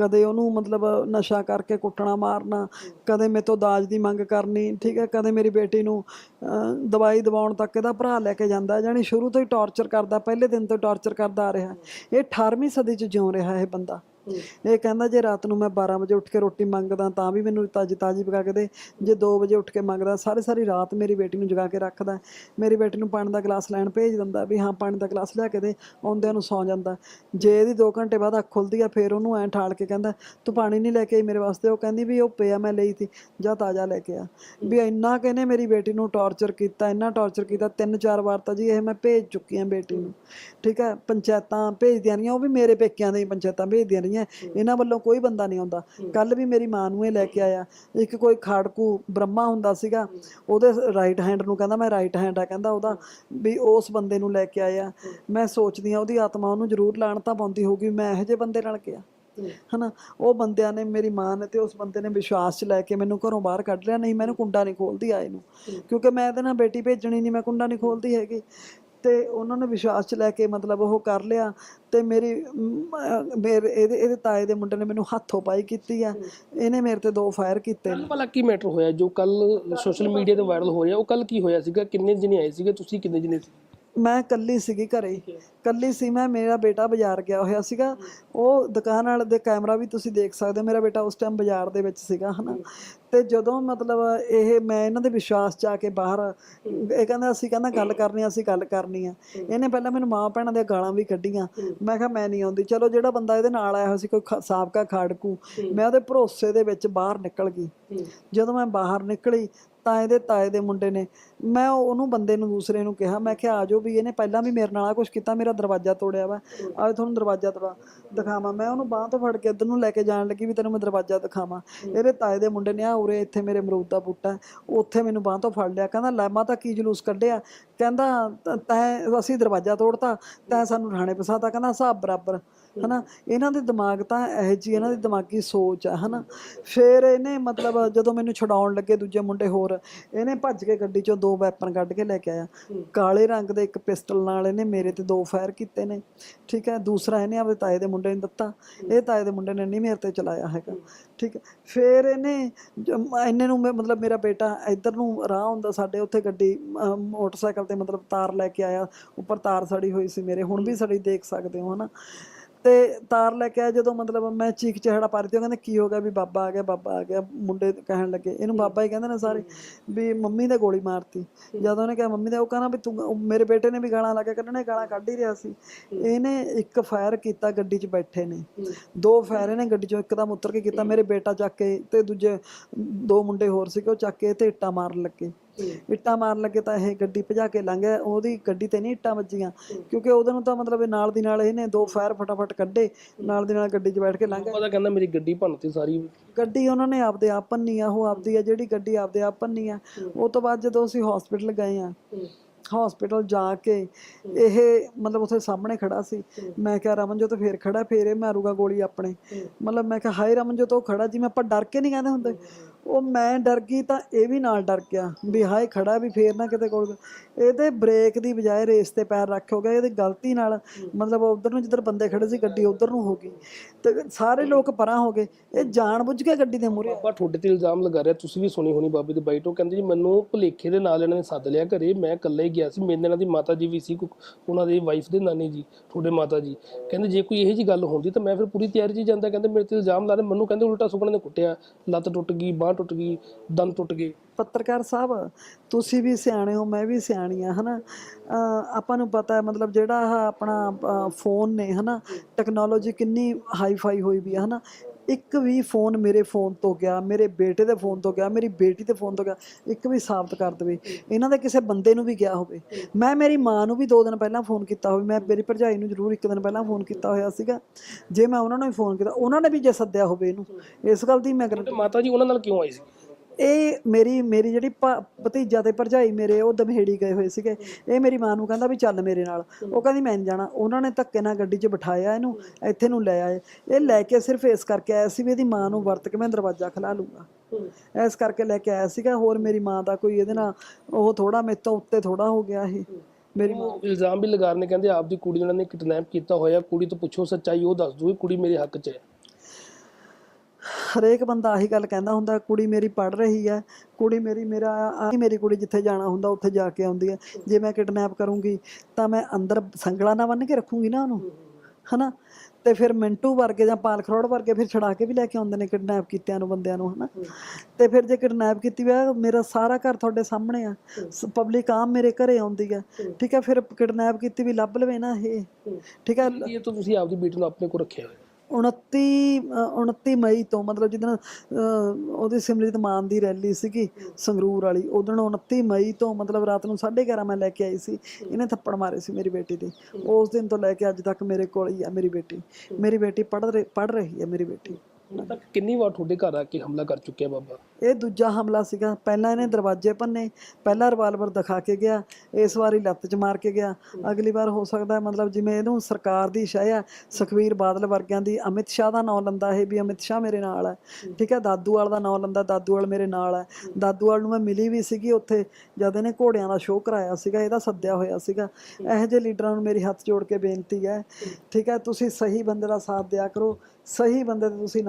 ਕਦੇ ਉਹਨੂੰ ਮਤਲਬ ਨਸ਼ਾ ਕਰਕੇ ਕੁੱਟਣਾ, ਮਾਰਨਾ, ਕਦੇ ਮੇਰੇ ਤੋਂ ਦਾਜ ਦੀ ਮੰਗ ਕਰਨੀ, ਠੀਕ ਹੈ, ਕਦੇ ਮੇਰੀ ਬੇਟੀ ਨੂੰ ਦਵਾਈ ਦਵਾਉਣ ਤੱਕ ਇਹਦਾ ਭਰਾ ਲੈ ਕੇ ਜਾਂਦਾ ਜਾਨੀ ਸ਼ੁਰੂ ਤੋਂ ਹੀ ਟੌਰਚਰ ਕਰਦਾ, ਪਹਿਲੇ ਦਿਨ ਤੋਂ ਟੌਰਚਰ ਕਰਦਾ ਆ ਰਿਹਾ ਇਹ 18ਵੀਂ ਸਦੀ 'ਚ ਜਿਉਂ ਰਿਹਾ ਇਹ ਬੰਦਾ। ਇਹ ਕਹਿੰਦਾ ਜੇ ਰਾਤ ਨੂੰ ਮੈਂ 12 ਵਜੇ ਉੱਠ ਕੇ ਰੋਟੀ ਮੰਗਦਾ ਤਾਂ ਵੀ ਮੈਨੂੰ ਤਾਜੀ ਤਾਜੀ ਪਕਾ ਕੇ ਦੇ। ਜੇ 2 ਵਜੇ ਉੱਠ ਕੇ ਮੰਗਦਾ, ਸਾਰੇ ਸਾਰੀ ਰਾਤ ਮੇਰੀ ਬੇਟੀ ਨੂੰ ਜਗਾ ਕੇ ਰੱਖਦਾ। ਮੇਰੀ ਬੇਟੀ ਨੂੰ ਪਾਣੀ ਦਾ ਗਲਾਸ ਲੈਣ ਭੇਜ ਦਿੰਦਾ ਵੀ ਹਾਂ ਪਾਣੀ ਦਾ ਗਲਾਸ ਲਿਆ ਕੇ ਦੇ, ਆਉਂਦਿਆਂ ਨੂੰ ਸੌਂ ਜਾਂਦਾ। ਜੇ ਇਹਦੀ 2 ਘੰਟੇ ਬਾਅਦ ਅੱਖ ਖੁੱਲਦੀ ਆ, ਫੇਰ ਉਹਨੂੰ ਐਂ ਠਾਲ ਕੇ ਕਹਿੰਦਾ, ਤੂੰ ਪਾਣੀ ਨਹੀਂ ਲੈ ਕੇ ਆਈ ਮੇਰੇ ਵਾਸਤੇ। ਉਹ ਕਹਿੰਦੀ ਵੀ ਉਹ ਪਿਆ ਮੈਂ ਲਈ ਸੀ, ਜਾ ਤਾਜ਼ਾ ਲੈ ਕੇ ਆ। ਵੀ ਇੰਨਾ ਕਹਿੰਨੇ ਮੇਰੀ ਬੇਟੀ ਨੂੰ ਟੌਰਚਰ ਕੀਤਾ, ਇੰਨਾ ਟੌਰਚਰ ਕੀਤਾ, ਤਿੰਨ ਚਾਰ ਵਾਰ ਤਾਂ ਜੀ ਇਹ ਮੈਂ ਭੇਜ ਚੁੱਕੀ ਹਾਂ ਬੇਟੀ ਨੂੰ। ਠੀਕ ਹੈ ਪੰਚਾਇਤਾਂ ਭੇਜਦੀਆਂ ਰਹੀਆਂ, ਉਹ ਵੀ ਮੇਰੇ ਪੇਕਿਆਂ ਦੇ ਪੰਚਾਇਤਾਂ ਭੇਜਦੀਆਂ ਰਹੀਆਂ ਇਹਨਾਂ ਵੱਲੋਂ ਕੋਈ ਬੰਦਾ ਨਹੀਂ ਆਉਂਦਾ। ਕੱਲ ਵੀ ਮੇਰੀ ਮਾਂ ਨੂੰ ਇਹ ਲੈ ਕੇ ਆਇਆ। ਇੱਕ ਕੋਈ ਖਾੜਕੂ ਬ੍ਰਹਮਾ ਹੁੰਦਾ ਸੀਗਾ ਉਹਦੇ ਰਾਈਟ ਹੈਂਡ ਨੂੰ ਕਹਿੰਦਾ ਮੈਂ ਰਾਈਟ ਹੈਂਡ ਆ ਕਹਿੰਦਾ ਉਹਦਾ ਵੀ ਉਸ ਬੰਦੇ ਨੂੰ ਲੈ ਕੇ ਆਇਆ। ਮੈਂ ਸੋਚਦੀ ਆ ਉਹਦੀ ਆਤਮਾ ਉਹਨੂੰ ਜ਼ਰੂਰ ਲਾਣਤਾ ਪਾਉਂਦੀ ਹੋਊਗੀ ਮੈਂ ਇਹੋ ਜਿਹੇ ਬੰਦੇ ਨਾਲ ਗਿਆ ਹਨਾ ਉਹ ਬੰਦਿਆਂ ਨੇ ਮੇਰੀ ਮਾਂ ਨੇ ਤੇ ਉਸ ਬੰਦੇ ਨੇ ਵਿਸ਼ਵਾਸ ਚ ਲੈ ਕੇ ਮੈਨੂੰ ਘਰੋਂ ਬਾਹਰ ਕੱਢ ਲਿਆ ਨਹੀਂ ਮੈਨੂੰ ਕੁੰਡਾ ਨਹੀਂ ਖੋਲਦੀ ਆਏ ਨੂੰ। ਕਿਉਂਕਿ ਮੈਂ ਇਹਦੇ ਨਾਲ ਬੇਟੀ ਭੇਜਣੀ ਨਹੀਂ ਮੈਂ ਕੁੰਡਾ ਨਹੀਂ ਖੋਲਦੀ ਹੈਗੀ। ਤੇ ਉਹਨਾਂ ਨੇ ਵਿਸ਼ਵਾਸ ਚ ਲੈ ਕੇ ਮਤਲਬ ਉਹ ਕਰ ਲਿਆ ਤੇ ਮੇਰੀ ਮੇਰੇ ਇਹਦੇ ਇਹਦੇ ਤਾਏ ਦੇ ਮੁੰਡੇ ਨੇ ਮੈਨੂੰ ਹੱਥੋਂ ਪਾਈ ਕੀਤੀ ਆ। ਇਹਨੇ ਮੇਰੇ ਤੇ ਦੋ ਫਾਇਰ ਕੀਤੇ ਨੇ। ਭਲਾ ਕੀ ਮੈਟਰ ਹੋਇਆ? ਜੋ ਕੱਲ ਸੋਸ਼ਲ ਮੀਡੀਆ ਤੇ ਵਾਇਰਲ ਹੋ ਰਿਹਾ ਉਹ ਕੱਲ ਕੀ ਹੋਇਆ ਸੀਗਾ? ਕਿੰਨੇ ਜਣੇ ਆਏ ਸੀਗੇ? ਤੁਸੀਂ ਕਿੰਨੇ ਜਣੇ ਸੀ? ਮੈਂ ਕੱਲੀ ਸੀਗੀ ਘਰੇ। ਕੱਲੀ ਸੀ ਮੈਂ ਮੇਰਾ ਬੇਟਾ ਬਾਜ਼ਾਰ ਗਿਆ ਹੋਇਆ ਸੀਗਾ। ਉਹ ਦੁਕਾਨ ਵਾਲੇ ਦੇ ਕੈਮਰਾ ਵੀ ਤੁਸੀਂ ਦੇਖ ਸਕਦੇ ਹੋ। ਮੇਰਾ ਬੇਟਾ ਉਸ ਟਾਈਮ ਬਾਜ਼ਾਰ ਦੇ ਵਿੱਚ ਸੀਗਾ ਹਨਾ। ਤੇ ਜਦੋਂ ਮਤਲਬ ਇਹ ਮੈਂ ਇਹਨਾਂ ਦੇ ਵਿਸ਼ਵਾਸ ਚ ਆ ਕੇ ਬਾਹਰ ਇਹ ਕਹਿੰਦਾ ਅਸੀਂ ਕਹਿੰਦਾ ਗੱਲ ਕਰਨੀ ਆ, ਅਸੀਂ ਗੱਲ ਕਰਨੀ ਆ। ਇਹਨੇ ਪਹਿਲਾਂ ਮੈਨੂੰ ਮਾਂ ਭੈਣਾਂ ਦੀਆਂ ਗਾਲਾਂ ਵੀ ਕੱਢੀਆਂ। ਮੈਂ ਕਿਹਾ ਮੈਂ ਨਹੀਂ ਆਉਂਦੀ। ਚਲੋ ਜਿਹੜਾ ਬੰਦਾ ਇਹਦੇ ਨਾਲ ਆਇਆ ਹੋਇਆ ਸੀ ਕੋਈ ਸਾਬਕਾ ਖਾੜਕੂ ਮੈਂ ਉਹਦੇ ਭਰੋਸੇ ਦੇ ਵਿੱਚ ਬਾਹਰ ਨਿਕਲ ਗਈ। ਜਦੋਂ ਮੈਂ ਬਾਹਰ ਨਿਕਲੀ ਤਾਂ ਇਹਦੇ ਤਾਏ ਦੇ ਮੁੰਡੇ ਨੇ ਮੈਂ ਉਹਨੂੰ ਬੰਦੇ ਨੂੰ ਦੂਸਰੇ ਨੂੰ ਕਿਹਾ ਮੈਂ ਕਿਹਾ ਆਜੋ ਵੀ ਇਹਨੇ ਪਹਿਲਾਂ ਵੀ ਮੇਰੇ ਨਾਲ ਆ ਕੁਝ ਕੀਤਾ ਮੇਰਾ ਦਰਵਾਜ਼ਾ ਤੋੜਿਆ ਵਾ। ਆਜ ਤੁਹਾਨੂੰ ਦਰਵਾਜ਼ਾ ਤੋੜਾ ਦਿਖਾਵਾਂ। ਮੈਂ ਉਹਨੂੰ ਬਾਹ ਤੋਂ ਫੜ ਕੇ ਇੱਧਰ ਨੂੰ ਲੈ ਕੇ ਜਾਣ ਲੱਗੀ ਵੀ ਤੈਨੂੰ ਮੈਂ ਦਰਵਾਜ਼ਾ ਦਿਖਾਵਾਂ। ਇਹਦੇ ਤਾਏ ਦੇ ਮੁੰਡੇ ਨੇ ਆ ਉਰੇ ਇੱਥੇ ਮੇਰੇ ਅਮਰੂਦ ਦਾ ਬੂਟਾ, ਉੱਥੇ ਮੈਨੂੰ ਬਾਹ ਤੋਂ ਫੜ ਲਿਆ, ਕਹਿੰਦਾ ਲੈ ਮਾਤਾ ਕੀ ਜਲੂਸ ਕੱਢਿਆ? ਕਹਿੰਦਾ ਤ- ਅਸੀਂ ਦਰਵਾਜ਼ਾ ਤੋੜਤਾ ਤੈਂ ਸਾਨੂੰ ਥਾਣੇ ਫਸਾਤਾ ਕਹਿੰਦਾ ਹਿਸਾਬ ਬਰਾਬਰ। ਹਨਾ? ਇਹਨਾਂ ਦੇ ਦਿਮਾਗ ਤਾਂ ਇਹੋ ਜੀ ਇਹਨਾਂ ਦੀ ਦਿਮਾਗੀ ਸੋਚ ਆ ਹਨਾ? ਫਿਰ ਇਹਨੇ ਮਤਲਬ ਜਦੋਂ ਮੈਨੂੰ ਛਡਾਉਣ ਲੱਗੇ ਦੂਜੇ ਮੁੰਡੇ ਹੋਰ ਇਹਨੇ ਭੱਜ ਕੇ ਗੱਡੀ ਚੋਂ ਦੋ ਵੈਪਨ ਕੱਢ ਕੇ ਲੈ ਕੇ ਆਇਆ। ਕਾਲੇ ਰੰਗ ਦੇ ਇੱਕ ਪਿਸਟਲ ਨਾਲ ਇਹਨੇ ਮੇਰੇ ਤੇ ਦੋ ਫਾਇਰ ਕੀਤੇ ਨੇ ਠੀਕ ਹੈ? ਦੂਸਰਾ ਇਹਨੇ ਆਪਣੇ ਤਾਏ ਦੇ ਮੁੰਡੇ ਨੂੰ ਦਿੱਤਾ। ਇਹ ਤਾਏ ਦੇ ਮੁੰਡੇ ਨੇ ਨਹੀਂ ਮੇਰੇ ਤੇ ਚਲਾਇਆ ਹੈਗਾ ਠੀਕ ਹੈ? ਫਿਰ ਇਹਨੇ ਇਹਨੇ ਨੂੰ ਮੈਂ- ਮਤਲਬ ਮੇਰਾ ਬੇਟਾ ਇੱਧਰ ਨੂੰ ਰਾਹ ਹੁੰਦਾ ਸਾਡੇ ਉੱਥੇ ਗੱਡੀ ਮੋਟਰਸਾਈਕਲ ਤੇ ਮਤਲਬ ਤਾਰ ਲੈ ਕੇ ਆਇਆ ਉੱਪਰ ਤਾਰ ਸੜੀ ਹੋਈ ਸੀ ਮੇਰੇ ਹੁਣ ਵੀ ਸੜੀ ਦੇਖ ਸਕਦੇ ਹੋ ਹਨਾ? ਤੇ ਤਾਰ ਲੈ ਕੇ ਆਇਆ ਜਦੋਂ ਮਤਲਬ ਮੈਂ ਚੀਕ ਚਿਹੜਾ ਪਾ ਰਹੀ ਸੀ ਉਹ ਕਹਿੰਦੇ ਕੀ ਹੋ ਗਿਆ ਵੀ ਬਾਬਾ ਆ ਗਿਆ ਬਾਬਾ ਆ ਗਿਆ ਮੁੰਡੇ ਕਹਿਣ ਲੱਗੇ ਇਹਨੂੰ ਬਾਬਾ ਹੀ ਕਹਿੰਦੇ ਨੇ ਸਾਰੇ ਵੀ ਮੰਮੀ ਨੇ ਗੋਲੀ ਮਾਰਤੀ। ਜਦੋਂ ਉਹਨੇ ਕਿਹਾ ਮੰਮੀ ਨੇ ਉਹ ਕਹਿੰਦਾ ਵੀ ਤੂੰ ਮੇਰੇ ਬੇਟੇ ਨੇ ਵੀ ਗਾਲਾਂ ਲਾ ਕੇ ਕੱਢਣੇ ਗਾਲਾਂ ਕੱਢ ਹੀ ਰਿਹਾ ਸੀ। ਇਹਨੇ ਇੱਕ ਫਾਇਰ ਕੀਤਾ ਗੱਡੀ 'ਚ ਬੈਠੇ ਨੇ। ਦੋ ਫਾਇਰ ਇਹਨੇ ਗੱਡੀ 'ਚੋਂ ਇੱਕਦਮ ਉਤਰ ਕੇ ਕੀਤਾ ਮੇਰੇ ਬੇਟਾ ਚੱਕ ਕੇ ਤੇ ਦੂਜੇ ਦੋ ਮੁੰਡੇ ਹੋਰ ਸੀਗੇ ਉਹ ਚੱਕ ਕੇ ਤੇ ਇੱਟਾਂ ਮਾਰਨ ਲੱਗੇ। ਇੱਟਾਂ ਮਾਰਨ ਲੱਗੇ ਤਾਂ ਇਹ ਗੱਡੀ ਭਜਾ ਕੇ ਲੰਘ ਗਿਆ ਉਹਦੀ ਗੱਡੀ ਤੇ ਨਹੀਂ ਇੱਟਾਂ ਵੱਜੀਆਂ। ਕਿਉਂਕਿ ਉਹਦੇ ਨੂੰ ਤਾਂ ਮਤਲਬ ਇਹ ਨਾਲ ਦੀ ਨਾਲ ਇਹਨੇ ਦੋ ਫਾਇਰ ਫਟਾਫਟ ਕੱਢੇ ਨਾਲ ਦੀ ਨਾਲ ਗੱਡੀ 'ਚ ਬੈਠ ਕੇ ਲੰਘ ਗਿਆ। ਪਤਾ ਕਹਿੰਦਾ ਮੇਰੀ ਗੱਡੀ ਭੰਨਤੀ ਸਾਰੀ। ਗੱਡੀ ਉਹਨਾਂ ਨੇ ਆਪਦੇ ਆਪ ਭੰਨੀ ਆ ਉਹ ਆਪਦੀ ਆ ਜਿਹੜੀ ਗੱਡੀ ਆਪਦੇ ਆਪ ਭੰਨੀ ਆ। ਉਹ ਤੋਂ ਬਾਅਦ ਜਦੋਂ ਅਸੀਂ ਹਸਪੀਟਲ ਗਏ ਆ ਹਸਪੀਟਲ ਜਾ ਕੇ, ਇਹ ਮਤਲਬ ਉੱਥੇ ਸਾਹਮਣੇ ਖੜਾ ਸੀ। ਮੈਂ ਕਿਹਾ ਰਮਨਜੋਤ ਫੇਰ ਖੜਾ, ਫੇਰ ਇਹ ਮਾਰੂਗਾ ਗੋਲੀ ਆਪਣੇ। ਮਤਲਬ ਮੈਂ ਕਿਹਾ, ਹਾਏ ਰਮਨਜੋਤ ਉਹ ਖੜਾ ਜਿਵੇਂ ਆਪਾਂ ਡਰ ਕੇ ਨਹੀਂ ਕਹਿੰਦੇ ਹੁੰਦੇ? ਉਹ ਮੈਂ ਡਰ ਗਈ ਤਾਂ ਇਹ ਵੀ ਨਾਲ ਡਰ ਗਿਆ ਵੀ ਹਾਏ ਖੜਾ ਵੀ ਫੇਰ ਨਾ ਕਿਤੇ ਕੋਲ ਇਹਦੇ ਬ੍ਰੇਕ ਦੀ ਬਜਾਏ ਰੇਸ ਤੇ ਪੈਰ ਰੱਖ ਹੋ ਗਿਆ, ਇਹਦੀ ਗਲਤੀ ਨਾਲ ਮਤਲਬ ਉਧਰ ਨੂੰ ਜਿੱਧਰ ਬੰਦੇ ਖੜੇ ਸੀ ਗੱਡੀ ਉਧਰ ਨੂੰ ਹੋ ਗਈ। ਤੇ ਸਾਰੇ ਲੋਕ ਪਰਾਂ ਹੋ ਗਏ। ਇਹ ਜਾਣ ਬੁੱਝ ਕੇ ਗੱਡੀ ਦੇ ਮੂਹਰੇ ਬਾਬਾ, ਤੁਹਾਡੇ ਤੇ ਇਲਜ਼ਾਮ ਲਗਾ ਰਿਹਾ, ਤੁਸੀਂ ਵੀ ਸੁਣੀ ਹੋਣੀ ਬਾਬੇ ਦੀ ਬਾਈਟ ਉਹ ਕਹਿੰਦੇ ਜੀ, ਮੈਨੂੰ ਭੁਲੇਖੇ ਦੇ ਨਾਲ ਇਹਨਾਂ ਨੇ ਸੱਦ ਲਿਆ ਘਰੇ, ਮੈਂ ਇਕੱਲਾ ਹੀ ਗਿਆ ਸੀ, ਮੇਰੇ ਨਾਲ ਦੀ ਮਾਤਾ ਜੀ ਵੀ ਸੀ, ਕੁ- ਉਹਨਾਂ ਦੀ ਵਾਈਫ ਦੇ ਨਾਨੀ ਜੀ, ਤੁਹਾਡੇ ਮਾਤਾ ਜੀ। ਕਹਿੰਦੇ ਜੇ ਕੋਈ ਇਹੋ ਜੀ ਗੱਲ ਹੁੰਦੀ ਤਾਂ ਮੈਂ ਫਿਰ ਪੂਰੀ ਤਿਆਰੀ 'ਚ ਹੀ ਜਾਂਦਾ। ਕਹਿੰਦੇ ਮੇਰੇ ਤੇ ਇਲਜ਼ਾਮ ਲਾ ਰਹੇ ਮੈਨੂੰ ਕਹਿੰਦੇ ਉਲਟਾ ਸੁਪਨੇ ਨੇ ਕੁੱਟਿਆ। ਲੱਤ ਟੁੱਟ ਗਈ, ਬਾਹ ਟੁੱਟ ਗਈ, ਦੰਦ ਟੁੱਟ ਗਏ। ਪੱਤਰਕਾਰ ਸਾਹਿਬ, ਤੁਸੀਂ ਵੀ ਸਿਆਣੇ ਹੋ, ਮੈਂ ਵੀ ਸਿਆਣੀ ਆ, ਹਨਾ? ਅਹ ਆਪਾਂ ਨੂੰ ਪਤਾ ਹੈ, ਮਤਲਬ ਜਿਹੜਾ ਆਹ ਆਪਣਾ ਫੋਨ ਨੇ, ਹਨਾ? ਟੈਕਨੋਲੋਜੀ ਕਿੰਨੀ ਹਾਈ ਫਾਈ ਹੋਈ ਵੀ ਆ, ਹਨਾ? ਇੱਕ ਵੀ ਫੋਨ ਮੇਰੇ ਫੋਨ ਤੋਂ ਗਿਆ, ਮੇਰੇ ਬੇਟੇ ਦੇ ਫੋਨ ਤੋਂ ਗਿਆ, ਮੇਰੀ ਬੇਟੀ ਦੇ ਫੋਨ ਤੋਂ ਗਿਆ, ਇੱਕ ਵੀ ਸਾਬਤ ਕਰ ਦੇਵੇ। ਇਹਨਾਂ ਦੇ ਕਿਸੇ ਬੰਦੇ ਨੂੰ ਵੀ ਗਿਆ ਹੋਵੇ। ਮੈਂ ਮੇਰੀ ਮਾਂ ਨੂੰ ਵੀ ਦੋ ਦਿਨ ਪਹਿਲਾਂ ਫੋਨ ਕੀਤਾ ਹੋਵੇ। ਮੈਂ ਮੇਰੀ ਭਰਜਾਈ ਨੂੰ ਜ਼ਰੂਰ ਇੱਕ ਦਿਨ ਪਹਿਲਾਂ ਫੋਨ ਕੀਤਾ ਹੋਇਆ ਸੀਗਾ। ਜੇ ਮੈਂ ਉਹਨਾਂ ਨੂੰ ਵੀ ਫੋਨ ਕੀਤਾ, ਉਹਨਾਂ ਨੇ ਵੀ ਜੇ ਸੱਦਿਆ ਹੋਵੇ ਇਹਨੂੰ। ਇਸ ਗੱਲ ਦੀ ਮੈਂ ਗਰੰਟੀ ਮਾਤਾ ਜੀ, ਉਹਨਾਂ ਨਾਲ ਕਿਉਂ ਆਈ ਸੀ? ਇਹ ਮੇਰੀ ਮੇਰੀ ਜਿਹੜੀ ਭਤੀਜਾ ਤੇ ਭਰਜਾਈ ਮੇਰੇ, ਉਹ ਦਮਹੇੜੀ ਗਏ ਹੋਏ ਸੀਗੇ। ਇਹ ਮੇਰੀ ਮਾਂ ਨੂੰ ਕਹਿੰਦਾ ਵੀ ਚੱਲ ਮੇਰੇ ਨਾਲ। ਉਹ ਕਹਿੰਦੀ, ਮੈਂ ਨਹੀਂ ਜਾਣਾ। ਉਹਨਾਂ ਨੇ ਧੱਕੇ ਨਾਲ ਗੱਡੀ 'ਚ ਬਿਠਾਇਆ ਇਹਨੂੰ, ਇੱਥੇ ਨੂੰ ਲੈ ਆਏ। ਇਹ ਲੈ ਕੇ ਸਿਰਫ ਇਸ ਕਰਕੇ ਆਇਆ ਸੀ ਵੀ ਇਹਦੀ ਮਾਂ ਨੂੰ ਵਰਤ ਕੇ ਮੈਂ ਦਰਵਾਜ਼ਾ ਖਲਾ ਲੂੰਗਾ। ਇਸ ਕਰਕੇ ਲੈ ਕੇ ਆਇਆ ਸੀਗਾ। ਹੋਰ ਮੇਰੀ ਮਾਂ ਦਾ ਕੋਈ ਇਹਦੇ ਨਾਲ, ਉਹ ਥੋੜਾ ਮੇਰੇ ਤੋਂ ਉੱਤੇ ਥੋੜਾ ਹੋ ਗਿਆ ਇਹ। ਮੇਰੀ ਇਲਜ਼ਾਮ ਵੀ ਲਗਾ ਰਹੇ ਨੇ, ਕਹਿੰਦੇ ਆਪਦੀ ਕੁੜੀ ਉਹਨਾਂ ਨੇ ਕਿਡਨੈਪ ਕੀਤਾ ਹੋਇਆ। ਕੁੜੀ ਤੋਂ ਪੁੱਛੋ ਸੱਚਾਈ, ਉਹ ਦੱਸ ਦੂਗੀ ਕੁੜੀ ਮੇਰੇ ਹੱਕ 'ਚ ਹੈ। ਹਰੇਕ ਬੰਦਾ ਆਹੀ ਗੱਲ ਕਹਿੰਦਾ ਹੁੰਦਾ, ਕੁੜੀ ਮੇਰੀ ਪੜ ਰਹੀ ਹੈ, ਕੁੜੀ ਮੇਰੀ, ਮੇਰਾ ਮੇਰੀ ਕੁੜੀ ਜਿੱਥੇ ਜਾਣਾ ਹੁੰਦਾ, ਉੱਥੇ ਜਾ ਕੇ ਆਉਂਦੀ ਹੈ। ਜੇ ਮੈਂ ਕਿਡਨੈਪ ਕਰੂੰਗੀ, ਤਾਂ ਮੈਂ ਅੰਦਰ ਸੰਗਲਾ ਨਾ ਬੰਨ ਕੇ ਰੱਖੂੰਗੀ ਨਾ ਉਹਨੂੰ, ਹਨਾ? ਤੇ ਫਿਰ ਮਿੰਟੂ ਵਰਗੇ ਜਾਂ ਪਾਲ ਖਰੋੜ ਵਰਗੇ ਫਿਰ ਛੜਾ ਕੇ ਵੀ ਲੈ ਕੇ ਆਉਂਦੇ ਨੇ ਕਿਡਨੈਪ ਕੀਤਿਆਂ ਨੂੰ, ਬੰਦਿਆਂ ਨੂੰ, ਹਨਾ? ਤੇ ਫਿਰ ਜੇ ਕਿਡਨੈਪ ਕੀਤੀ ਹੋਇਆ, ਮੇਰਾ ਸਾਰਾ ਘਰ ਤੁਹਾਡੇ ਸਾਹਮਣੇ ਆ। ਪਬਲਿਕ ਆਮ ਮੇਰੇ ਘਰੇ ਆਉਂਦੀ ਆ ਠੀਕ ਹੈ? ਫਿਰ ਕਿਡਨੈਪ ਕੀਤੀ ਵੀ ਲੱਭ ਲਵੇ ਨਾ ਇਹ, ਠੀਕ ਹੈ? ਇਹ ਤਾਂ ਤੁਸੀਂ ਆਪਦੀ ਬੇਟੀ ਨੂੰ ਆਪਣੇ ਕੋਲ ਰੱਖਿਆ ਹੋਇਆ। 29 ਅ, 29 ਮਈ ਤੋਂ ਮਤਲਬ ਜਿੱਦਣ ਉਹਦੀ ਸਿਮਰਜੀਤ ਮਾਨ ਦੀ ਰੈਲੀ ਸੀਗੀ ਸੰਗਰੂਰ ਵਾਲੀ ਉਦੋਂ 29 ਮਈ ਤੋਂ ਮਤਲਬ ਰਾਤ ਨੂੰ 11:30 ਮੈਂ ਲੈ ਕੇ ਆਈ ਸੀ ਇਹਨੇ ਥੱਪੜ ਮਾਰੇ ਸੀ ਮੇਰੀ ਬੇਟੀ ਦੇ। ਉਸ ਦਿਨ ਤੋਂ ਲੈ ਕੇ ਅੱਜ ਤੱਕ ਮੇਰੇ ਕੋਲ ਹੀ ਆ ਮੇਰੀ ਬੇਟੀ। ਮੇਰੀ ਬੇਟੀ ਪੜ੍ਹ ਪੜ੍ਹ ਰਹੀ ਹੈ ਮੇਰੀ ਬੇਟੀ। ਹੁਣ ਤੱਕ ਕਿੰਨੀ ਵਾਰ ਤੁਹਾਡੇ ਘਰ ਆ ਕੇ ਹਮਲਾ ਕਰ ਚੁੱਕਿਆ ਬਾਬਾ? ਇਹ ਦੂਜਾ ਹਮਲਾ ਸੀਗਾ। ਪਹਿਲਾਂ ਇਹਨੇ ਦਰਵਾਜ਼ੇ ਭੰਨੇ, ਪਹਿਲਾ ਰਿਵਾਲਵਰ ਦਿਖਾ ਕੇ ਗਿਆ, ਇਸ ਵਾਰੀ ਲੱਤ 'ਚ ਮਾਰ ਕੇ ਗਿਆ। ਅਗਲੀ ਵਾਰ ਹੋ ਸਕਦਾ ਹੈ, ਮਤਲਬ ਜਿਵੇਂ ਇਹਨੂੰ ਸਰਕਾਰ ਦੀ ਸ਼ਾਇ ਆ ਸੁਖਵੀਰ ਬਾਦਲ ਵਰਗਿਆਂ ਦੀ, ਅਮਿਤ ਸ਼ਾਹ ਦਾ ਨਾਮ ਲੰਦਾ ਇਹ ਵੀ ਅਮਿਤ ਸ਼ਾਹ ਮੇਰੇ ਨਾਲ ਹੈ ਠੀਕ ਹੈ, ਦਾਦੂਵਾਲ ਦਾ ਨਾਮ ਲੰਦਾ, ਦਾਦੂਵਾਲ ਮੇਰੇ ਨਾਲ ਹੈ ਦਾਦੂਵਾਲ ਨੂੰ ਮੈਂ ਮਿਲੀ ਵੀ ਸੀਗੀ ਉੱਥੇ, ਜਦ ਇਹਨੇ ਘੋੜਿਆਂ ਦਾ ਸ਼ੋਅ ਕਰਾਇਆ ਸੀਗਾ, ਇਹਦਾ ਸੱਦਿਆ ਹੋਇਆ ਸੀਗਾ। ਇਹੋ ਜਿਹੇ ਲੀਡਰਾਂ ਨੂੰ ਮੇਰੀ ਹੱਥ ਜੋੜ ਕੇ ਬੇਨਤੀ ਹੈ। ਠੀਕ ਹੈ, ਤੁਸੀਂ ਸਹੀ ਬੰਦੇ ਦਾ ਸਾਥ ਦਿਆ ਕਰੋ, ਸਹੀ ਬੰਦੇ ਦੇ ਤੁਸੀਂ ਨਾਲ